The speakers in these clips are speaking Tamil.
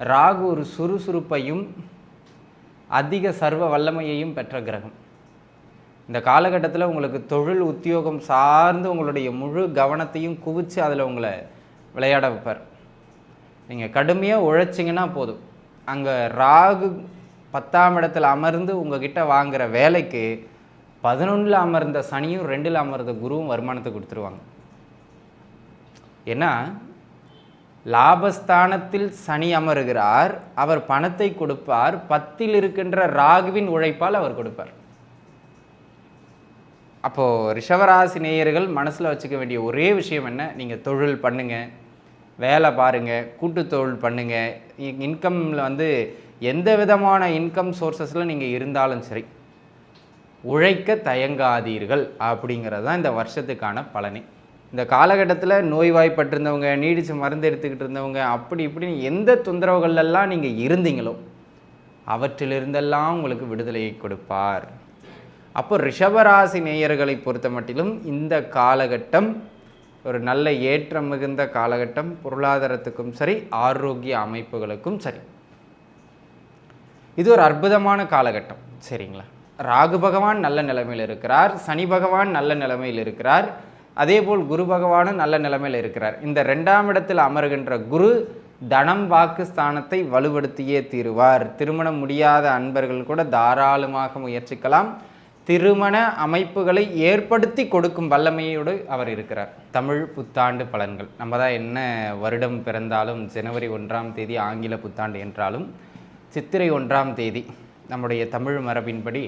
ராகு ஒரு சுறுசுறுப்பையும் அதிக சர்வ வல்லமையையும் பெற்ற கிரகம். இந்த காலகட்டத்தில் உங்களுக்கு தொழில் உத்தியோகம் சார்ந்து உங்களுடைய முழு கவனத்தையும் குவித்து அதில் உங்களை விளையாட வைப்பார். நீங்கள் கடுமையாக உழைச்சிங்கன்னா போதும். அங்கே ராகு பத்தாம் இடத்துல அமர்ந்து உங்ககிட்ட வாங்குகிற வேலைக்கு பதினொன்றில் அமர்ந்த சனியும் ரெண்டில் அமர்ந்த குருவும் வருமானத்தை கொடுத்துருவாங்க. ஏன்னா லாபஸ்தானத்தில் சனி அமருகிறார் அவர் பணத்தை கொடுப்பார் பத்தில் இருக்கின்ற ராகுவின் உழைப்பால் அவர் கொடுப்பார். அப்போது ரிஷவராசி நேயர்கள் மனசில் வச்சுக்க வேண்டிய ஒரே விஷயம் என்ன? நீங்கள் தொழில் பண்ணுங்கள் வேலை பாருங்கள் கூட்டு தொழில் பண்ணுங்கள் இன்கம்மில் வந்து எந்த விதமான இன்கம் சோர்சஸில் நீங்கள் இருந்தாலும் சரி உழைக்க தயங்காதீர்கள் அப்படிங்கிறது தான் இந்த வருஷத்துக்கான பலனே. இந்த காலகட்டத்தில் நோய்வாய்ப்பட்டிருந்தவங்க நீடித்து மருந்து எடுத்துக்கிட்டு இருந்தவங்க அப்படி இப்படின்னு எந்த தொந்தரவுகளெல்லாம் நீங்கள் இருந்தீங்களோ அவற்றிலிருந்தெல்லாம் உங்களுக்கு விடுதலையை கொடுப்பார். அப்போ ரிஷபராசி நேயர்களை பொறுத்த மட்டிலும் இந்த காலகட்டம் ஒரு நல்ல ஏற்றம் மிகுந்த காலகட்டம். பொருளாதாரத்துக்கும் சரி ஆரோக்கிய அமைப்புகளுக்கும் சரி. இது ஒரு அற்புதமான காலகட்டம். சரிங்களா? ராகு பகவான் நல்ல நிலைமையில் இருக்கிறார். சனி பகவான் நல்ல நிலைமையில் இருக்கிறார். அதேபோல் குரு பகவானும் நல்ல நிலைமையில் இருக்கிறார். இந்த ரெண்டாம் இடத்தில் அமர்கின்ற குரு தனம் வாக்கு ஸ்தானத்தை வலுப்படுத்தியே தீருவார். திருமணம் முடியாத அன்பர்கள் கூட தாராளமாக முயற்சிக்கலாம். திருமண அமைப்புகளை ஏற்படுத்தி கொடுக்கும் வல்லமையோடு அவர் இருக்கிறார். தமிழ் புத்தாண்டு பலன்கள். நம்ம தான் என்ன வருடம் பிறந்தாலும் ஜனவரி ஒன்றாம் தேதி ஆங்கில புத்தாண்டு என்றாலும் சித்திரை ஒன்றாம் தேதி நம்முடைய தமிழ் மரபின்படி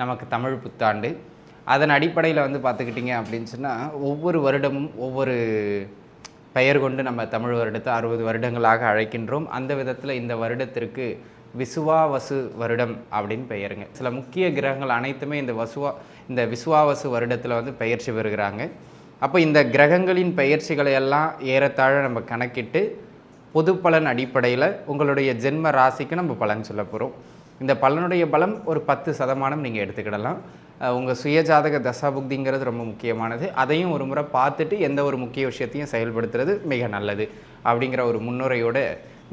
நமக்கு தமிழ் புத்தாண்டு அதன் அடிப்படையில் வந்து பார்த்துக்கிட்டிங்க அப்படின்னு சொன்னால் ஒவ்வொரு வருடமும் ஒவ்வொரு பெயர் கொண்டு நம்ம தமிழ் வருடத்தை அறுபது வருடங்களாக அழைக்கின்றோம். அந்த விதத்தில் இந்த வருடத்திற்கு விசுவாவசு வருடம் அப்படின்னு பெயருங்க. சில முக்கிய கிரகங்கள் அனைத்துமே இந்த வசுவா இந்த விசுவாவசு வருடத்தில் வந்து பயிற்சி பெறுகிறாங்க. அப்போ இந்த கிரகங்களின் பயிற்சிகளை எல்லாம் ஏறத்தாழ நம்ம கணக்கிட்டு பொது பலன் அடிப்படையில் உங்களுடைய ஜென்ம ராசிக்கு நம்ம பலன் சொல்ல போகிறோம் இந்த பலனுடைய பலம் ஒரு பத்து சதமானம் நீங்கள் எடுத்துக்கிடலாம். உங்கள் சுயஜாதக தசாபுக்திங்கிறது ரொம்ப முக்கியமானது. அதையும் ஒரு முறை பார்த்துட்டு எந்த ஒரு முக்கிய விஷயத்தையும் செயல்படுத்துறது மிக நல்லது அப்படிங்கிற ஒரு முன்னுரையோடு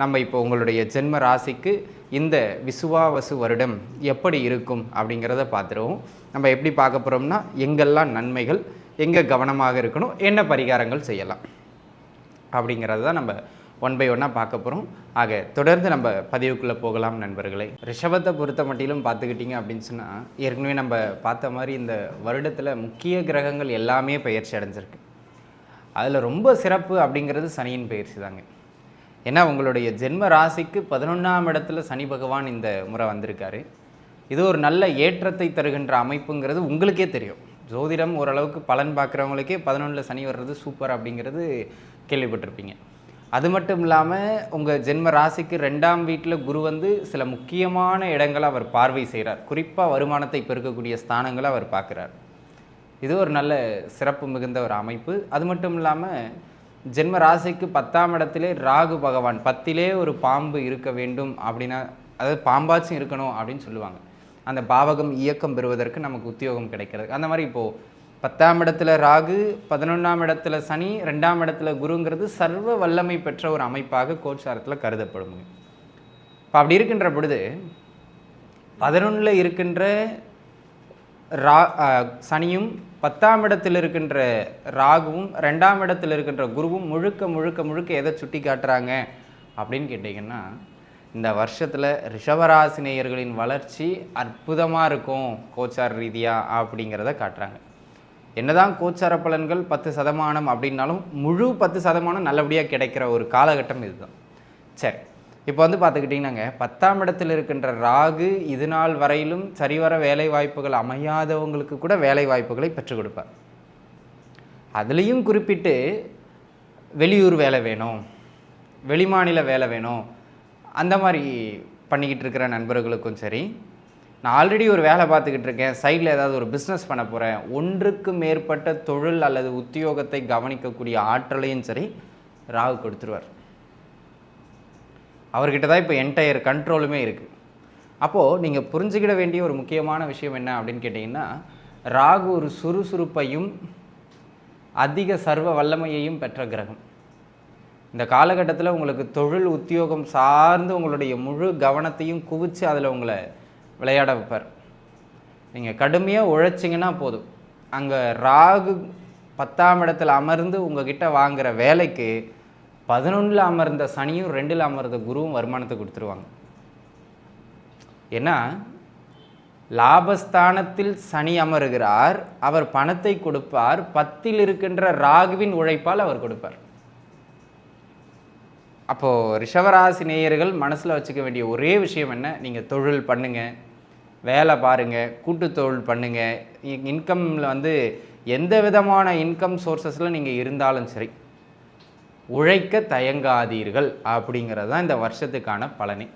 நம்ம இப்போ உங்களுடைய ஜென்ம ராசிக்கு இந்த விசுவாவசு வருடம் எப்படி இருக்கும் அப்படிங்கிறத பார்த்துருவோம். நம்ம எப்படி பார்க்க போகிறோம்னா எங்கெல்லாம் நன்மைகள் எங்கே கவனமாக இருக்கணும் என்ன பரிகாரங்கள் செய்யலாம் அப்படிங்கிறது தான் நம்ம ஒன் பை ஒன்னாக பார்க்க போகிறோம் ஆக தொடர்ந்து நம்ம பதிவுக்குள்ளே போகலாம் நண்பர்களே. ரிஷபத்தை பொறுத்த மட்டிலும் பார்த்துக்கிட்டிங்க அப்படின்னு சொன்னால் ஏற்கனவே நம்ம பார்த்த மாதிரி இந்த வருடத்தில் முக்கிய கிரகங்கள் எல்லாமே பயிற்சி அடைஞ்சிருக்கு. அதில் ரொம்ப சிறப்பு அப்படிங்கிறது சனியின் பயிற்சி தாங்க. ஏன்னா உங்களுடைய ஜென்ம ராசிக்கு பதினொன்றாம் இடத்துல சனி பகவான் இந்த முறை வந்திருக்காரு. இது ஒரு நல்ல ஏற்றத்தை தருகின்ற அமைப்புங்கிறது உங்களுக்கே தெரியும். ஜோதிடம் ஓரளவுக்கு பலன் பார்க்குறவங்களுக்கே பதினொன்றில் சனி வர்றது சூப்பர் அப்படிங்கிறது கேள்விப்பட்டிருப்பீங்க. அது மட்டும் இல்லாமல் உங்கள் ஜென்ம ராசிக்கு ரெண்டாம் வீட்டில் குரு வந்து சில முக்கியமான இடங்களை அவர் பார்வை செய்கிறார் குறிப்பாக வருமானத்தை பெருக்கக்கூடிய ஸ்தானங்களை அவர் பார்க்குறார். இது ஒரு நல்ல சிறப்பு மிகுந்த ஒரு அமைப்பு. அது மட்டும் இல்லாமல் ஜென்ம ராசிக்கு பத்தாம் இடத்திலே ராகு பகவான் பத்திலே ஒரு பாம்பு இருக்க வேண்டும் அப்படின்னா அதாவது பாம்பாச்சும் இருக்கணும் அப்படின்னு சொல்லுவாங்க. அந்த பாவகம் இயக்கம் பெறுவதற்கு நமக்கு உத்தியோகம் கிடைக்கிறது. அந்த மாதிரி இப்போது பத்தாம் இடத்துல ராகு பதினொன்றாம் இடத்துல சனி ரெண்டாம் இடத்துல குருங்கிறது சர்வ வல்லமை பெற்ற ஒரு அமைப்பாக கோச்சாரத்தில் கருதப்படும். இப்போ அப்படி இருக்கின்ற பொழுது பதினொன்றில் இருக்கின்ற ரா சனியும் பத்தாம் இடத்தில் இருக்கின்ற ராகுவும் ரெண்டாம் இடத்தில் இருக்கின்ற குருவும் முழுக்க முழுக்க முழுக்க எதை சுட்டி காட்டுறாங்க அப்படின்னு கேட்டிங்கன்னா இந்த வருஷத்தில் ரிஷவராசினியர்களின் வளர்ச்சி அற்புதமாக இருக்கும் கோச்சார் ரீதியாக அப்படிங்கிறத காட்டுறாங்க. என்னதான் கோச்சார பலன்கள் பத்து சதமானம் அப்படின்னாலும் முழு பத்து சதமானம் நல்லபடியாக கிடைக்கிற ஒரு காலகட்டம் இதுதான். சரி இப்போ வந்து பார்த்துக்கிட்டிங்கன்னாங்க பத்தாம் இடத்தில் இருக்கின்ற ராகு இது நாள் வரையிலும் சரிவர வேலை வாய்ப்புகள் அமையாதவங்களுக்கு கூட வேலை வாய்ப்புகளை பெற்றுக் கொடுப்பார். அதுலேயும் குறிப்பிட்டு வெளியூர் வேலை வேணும் வெளிமாநில வேலை வேணும் அந்த மாதிரி பண்ணிக்கிட்டு இருக்கிற நண்பர்களுக்கும் சரி நான் ஆல்ரெடி ஒரு வேலை பார்த்துக்கிட்டு இருக்கேன் சைடில் ஏதாவது ஒரு பிஸ்னஸ் பண்ண போகிறேன் ஒன்றுக்கு மேற்பட்ட தொழில் அல்லது உத்தியோகத்தை கவனிக்கக்கூடிய ஆற்றலையும் சரி ராகு கொடுத்துருவார். அவர்கிட்ட தான் இப்போ என்டையர் கண்ட்ரோலுமே இருக்குது அப்போது நீங்கள் புரிஞ்சுக்கிட வேண்டிய ஒரு முக்கியமான விஷயம் என்ன அப்படின்னு கேட்டிங்கன்னா ராகு ஒரு சுறுசுறுப்பையும் அதிக சர்வ வல்லமையையும் பெற்ற கிரகம். இந்த காலகட்டத்தில் உங்களுக்கு தொழில் உத்தியோகம் சார்ந்து உங்களுடைய முழு கவனத்தையும் குவித்து அதில் உங்களை விளையாட வைப்பார். நீங்கள் கடுமையாக உழைச்சிங்கன்னா போதும். அங்கே ராகு பத்தாம் இடத்துல அமர்ந்து உங்ககிட்ட வாங்குகிற வேலைக்கு பதினொன்றில் அமர்ந்த சனியும் ரெண்டில் அமர்ந்த குருவும் வருமானத்தை கொடுத்துருவாங்க. ஏன்னா லாபஸ்தானத்தில் சனி அமருகிறார் அவர் பணத்தை கொடுப்பார் பத்தில் இருக்கின்ற ராகுவின் உழைப்பால் அவர் கொடுப்பார். அப்போது ரிஷவராசி நேயர்கள் மனசில் வச்சுக்க வேண்டிய ஒரே விஷயம் என்ன? நீங்கள் தொழில் பண்ணுங்கள் வேலை பாருங்கள் கூட்டு தொழில் பண்ணுங்கள் இன்கம்மில் வந்து எந்த விதமான இன்கம் சோர்சஸில் நீங்கள் இருந்தாலும் சரி உழைக்க தயங்காதீர்கள் அப்படிங்கிறது தான் இந்த வருஷத்துக்கான பலனே.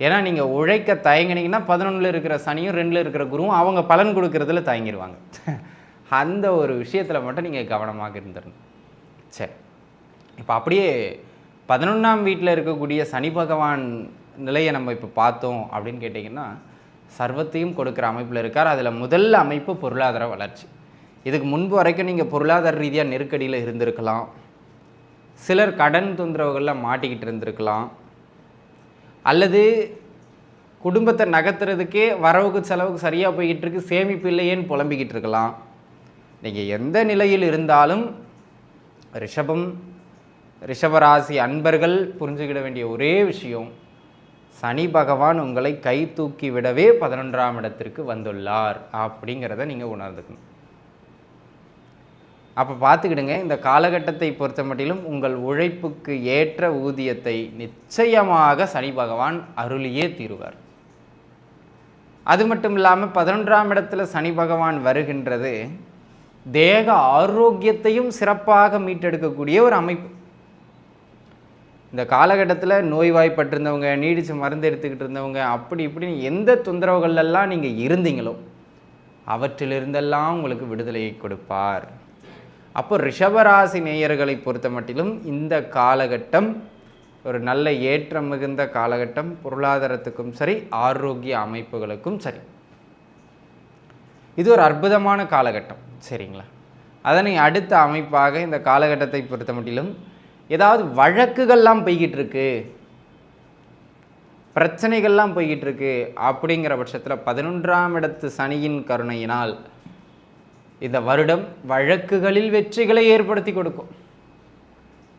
ஏன்னா நீங்கள் உழைக்க தயங்கினீங்கன்னா பதினொன்றில் இருக்கிற சனியும் ரெண்டில் இருக்கிற குருவும் அவங்க பலன் கொடுக்கறதுல தயங்கிடுவாங்க அந்த ஒரு விஷயத்தில் மட்டும் நீங்கள் கவனமாக இருந்துடணும் சரி. இப்போ அப்படியே பதினொன்றாம் வீட்டில் இருக்கக்கூடிய சனி பகவான் நிலையை நம்ம இப்போ பார்த்தோம் அப்படின்னு கேட்டிங்கன்னா சர்வத்தையும் கொடுக்குற அமைப்பில் இருக்கார். அதில் முதல் அமைப்பு பொருளாதார வளர்ச்சி. இதுக்கு முன்பு வரைக்கும் நீங்கள் பொருளாதார ரீதியாக நெருக்கடியில் இருந்திருக்கலாம். சிலர் கடன் தொந்தரவுகளில் மாட்டிக்கிட்டு இருந்திருக்கலாம். அல்லது குடும்பத்தை நகர்த்துறதுக்கே வரவுக்கு செலவுக்கு சரியாக போய்கிட்டு இருக்கு சேமிப்பு இல்லையேன்னு புலம்பிக்கிட்டு இருக்கலாம். நீங்கள் எந்த நிலையில் இருந்தாலும் ரிஷபம் ரிஷபராசி அன்பர்கள் புரிஞ்சுக்கிட வேண்டிய ஒரே விஷயம் சனி பகவான் உங்களை கை தூக்கி விடவே பதினொன்றாம் இடத்திற்கு வந்துள்ளார் அப்படிங்கிறத நீங்கள் உணர்ந்துக்கணும். அப்போ பார்த்துக்கிடுங்க இந்த காலகட்டத்தை பொறுத்த மட்டிலும் உங்கள் உழைப்புக்கு ஏற்ற ஊதியத்தை நிச்சயமாக சனி பகவான் அருளியே தீருவார். அது மட்டும் இல்லாமல் பதினொன்றாம் இடத்துல சனி பகவான் வருகின்றது தேக ஆரோக்கியத்தையும் சிறப்பாக மீட்டெடுக்கக்கூடிய ஒரு அமைப்பு. இந்த காலகட்டத்தில் நோய்வாய்ப்பட்டிருந்தவங்க நீடிச்சு மருந்து எடுத்துக்கிட்டு இருந்தவங்க அப்படி இப்படின்னு எந்த தொந்தரவுகளெல்லாம் நீங்கள் இருந்தீங்களோ அவற்றிலிருந்தெல்லாம் உங்களுக்கு விடுதலையை கொடுப்பார். அப்போ ரிஷபராசி நேயர்களை பொறுத்த மட்டிலும் இந்த காலகட்டம் ஒரு நல்ல ஏற்றம் மிகுந்த காலகட்டம். பொருளாதாரத்துக்கும் சரி ஆரோக்கிய அமைப்புகளுக்கும் சரி. இது ஒரு அற்புதமான காலகட்டம் சரிங்களா? அதனை அடுத்த அமைப்பாக இந்த காலகட்டத்தை பொறுத்த மட்டிலும் ஏதாவது வழக்குகள்லாம் போய்கிட்டு இருக்கு பிரச்சனைகள்லாம் போய்கிட்டு இருக்கு அப்படிங்கிற பட்சத்தில் பதினொன்றாம் இடத்து சனியின் கருணையினால் இந்த வருடம் வழக்குகளில் வெற்றிகளை ஏற்படுத்தி கொடுக்கும்.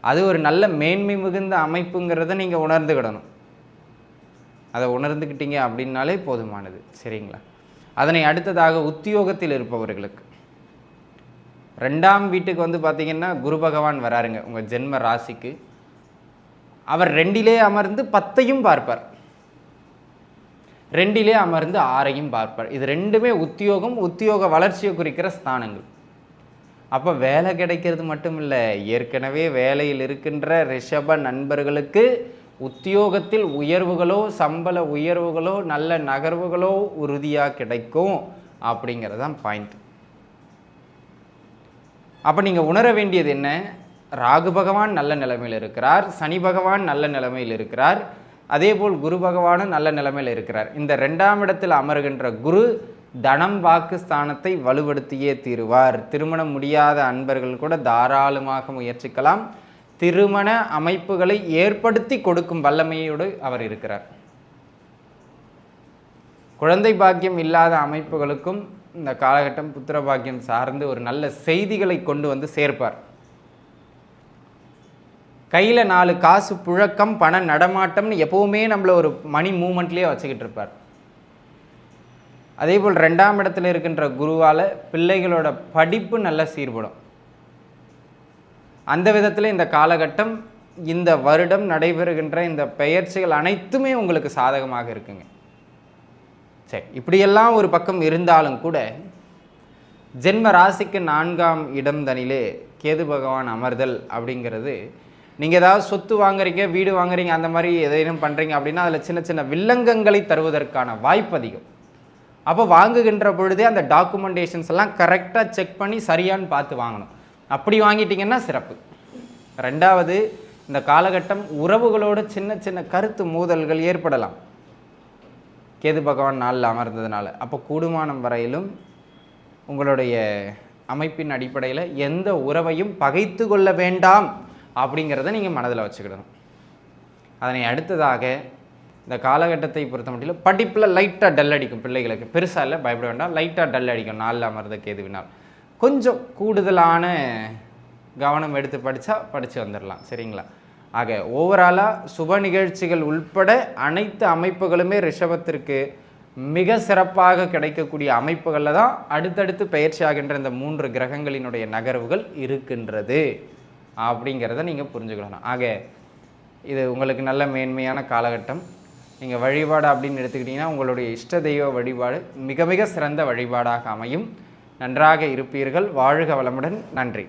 அது ஒரு நல்ல மேன்மை மிகுந்த அமைப்புங்கிறத நீங்கள் உணர்ந்துக்கிடணும் அதை உணர்ந்துக்கிட்டீங்க அப்படின்னாலே போதுமானது. சரிங்களா? அதனை அடுத்ததாக உத்தியோகத்தில் இருப்பவர்களுக்கு. ரெண்டாம் வீட்டுக்கு வந்து பார்த்தீங்கன்னா குரு பகவான் வராருங்க உங்கள் ஜென்ம ராசிக்கு. அவர் ரெண்டிலே அமர்ந்து பத்தையும் பார்ப்பார். ரெண்டிலே அமர்ந்து ஆறையும் பார்ப்பார். இது ரெண்டுமே உத்தியோகம் உத்தியோக வளர்ச்சியை குறிக்கிற ஸ்தானங்கள். அப்போ வேலை கிடைக்கிறது மட்டும் இல்லை ஏற்கனவே வேலையில் இருக்கின்ற ரிஷப நண்பர்களுக்கு உத்தியோகத்தில் உயர்வுகளோ சம்பள உயர்வுகளோ நல்ல நகர்வுகளோ உறுதியாக கிடைக்கும் அப்படிங்கிறது தான் பாயிண்ட் அப்போ நீங்கள் உணர வேண்டியது என்ன? ராகு பகவான் நல்ல நிலைமையில் இருக்கிறார் சனி பகவான் நல்ல நிலைமையில் இருக்கிறார் அதே போல் குரு பகவானும் நல்ல நிலைமையில் இருக்கிறார். இந்த ரெண்டாம் இடத்தில் அமர்கின்ற குரு தனம் வாக்கு ஸ்தானத்தை வலுப்படுத்தியே தீருவார். திருமணம் முடியாத அன்பர்கள் கூட தாராளமாக முயற்சிக்கலாம். திருமண அமைப்புகளை ஏற்படுத்தி கொடுக்கும் வல்லமையோடு அவர் இருக்கிறார். குழந்தை பாக்கியம் இல்லாத அமைப்புகளுக்கும் இந்த காலகட்டம் புத்திர பாக்கியம் சார்ந்து ஒரு நல்ல செய்திகளை கொண்டு வந்து சேர்ப்பார். கையில் நாலு காசு புழக்கம் பண நடமாட்டம்னு எப்போவுமே நம்மளை ஒரு மணி மூமெண்ட்லேயே வச்சுக்கிட்டு இருப்பார். அதே போல் ரெண்டாம் இடத்துல இருக்கின்ற குருவால் பிள்ளைகளோட படிப்பு நல்லா சீர்படும். அந்த விதத்தில் இந்த காலகட்டம் இந்த வருடம் நடைபெறுகின்ற இந்த பெயர்ச்சிகள் அனைத்துமே உங்களுக்கு சாதகமாக இருக்குங்க. சரி இப்படியெல்லாம் ஒரு பக்கம் இருந்தாலும் கூட ஜென்ம ராசிக்கு நான்காம் இடம் தனிலே கேது பகவான் அமர்தல் அப்படிங்கிறது நீங்கள் ஏதாவது சொத்து வாங்குறீங்க வீடு வாங்குறீங்க அந்த மாதிரி எதையும் பண்ணுறீங்க அப்படின்னா அதில் சின்ன சின்ன வில்லங்கங்களை தருவதற்கான வாய்ப்பு அதிகம். அப்போ வாங்குகின்ற பொழுதே அந்த டாக்குமெண்டேஷன்ஸ் எல்லாம் கரெக்டாக செக் பண்ணி சரியான்னு பார்த்து வாங்கணும். அப்படி வாங்கிட்டீங்கன்னா சிறப்பு. ரெண்டாவது இந்த காலகட்டம் உறவுகளோட சின்ன சின்ன கருத்து மோதல்கள் ஏற்படலாம். கேது பகவான் நாளில் அமர்ந்ததுனால. அப்போ கூடுமானம் வரையிலும் உங்களுடைய அமைப்பின் அடிப்படையில் எந்த உறவையும் பகைத்து கொள்ள வேண்டாம் அப்படிங்கிறத நீங்கள் மனதில் வச்சுக்கிடணும். அதனை அடுத்ததாக இந்த காலகட்டத்தை பொறுத்த மட்டும் படிப்பில் லைட்டாக டல் அடிக்கும் பிள்ளைகளுக்கு. பெருசாக இல்லை பயப்பட வேண்டாம். லைட்டாக டல் அடிக்கும் நாளில் அமர்ந்த கேதுவினால். கொஞ்சம் கூடுதலான கவனம் எடுத்து படித்தா படித்து வந்துடலாம் சரிங்களா? ஆக ஓவராலாக சுப நிகழ்ச்சிகள் உள்பட அனைத்து அமைப்புகளுமே ரிஷபத்திற்கு மிக சிறப்பாக கிடைக்கக்கூடிய அமைப்புகளில் தான் அடுத்தடுத்து பயிற்சி ஆகின்ற இந்த மூன்று கிரகங்களினுடைய நகர்வுகள் இருக்கின்றது. அப்படிங்கிறத நீங்கள் புரிஞ்சுக்கணும். ஆக இது உங்களுக்கு நல்ல மேன்மையான காலகட்டம். நீங்கள் வழிபாடு அப்படின்னு எடுத்துக்கிட்டிங்கன்னா உங்களுடைய இஷ்ட தெய்வ வழிபாடு மிக மிக சிறந்த வழிபாடாக அமையும். நன்றாக இருப்பீர்கள். வாழ்க வளமுடன். நன்றி.